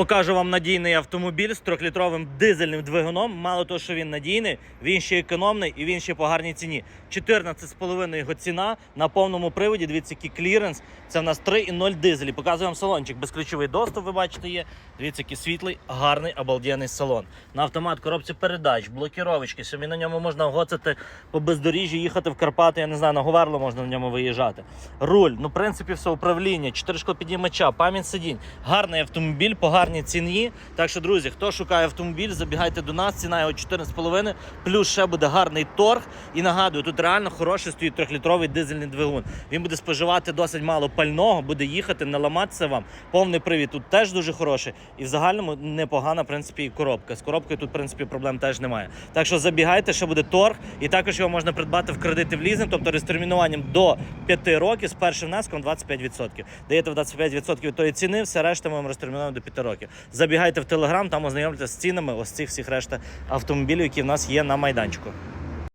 Покажу вам надійний автомобіль з трьохлітровим дизельним двигуном. Мало того, що він надійний, він ще економний і він ще по гарній ціні. 14,5 його ціна на повному приводі. Дивіться, який кліренс. Це в нас 3,0 дизелі. Показую вам салончик. Безключовий доступ, ви бачите, є. Дивіться, який світлий, гарний, обалденний салон. На автомат коробці передач, блокіровочки. Собі на ньому можна гоцати по бездоріжжю, їхати в Карпати. Я не знаю, на Говерло можна на ньому виїжджати. Руль, ну в принципі, все управління, 4 шкопідіймача, пам'ять сидінь. Гарний автомобіль по гарній ціні. Так що, друзі, хто шукає автомобіль, забігайте до нас. Ціна його 14,5, плюс ще буде гарний торг. І нагадую, тут реально хороший стоїть трьохлітровий дизельний двигун. Він буде споживати досить мало пального, буде їхати, не ламатися вам. Повний привід тут теж дуже хороший. І в загальному непогана, в принципі, і коробка. З коробкою тут, в принципі, проблем теж немає. Так що забігайте, ще буде торг, і також його можна придбати в кредити в лізинг, тобто розтермінуванням до 5 років з першим внеском 25%. Даєте в 25% від тої ціни, все решта ми розтермінуємо до 5 років. Забігайте в телеграм, там ознайомтеся з цінами ось цих всіх решта автомобілів, які в нас є на майданчику.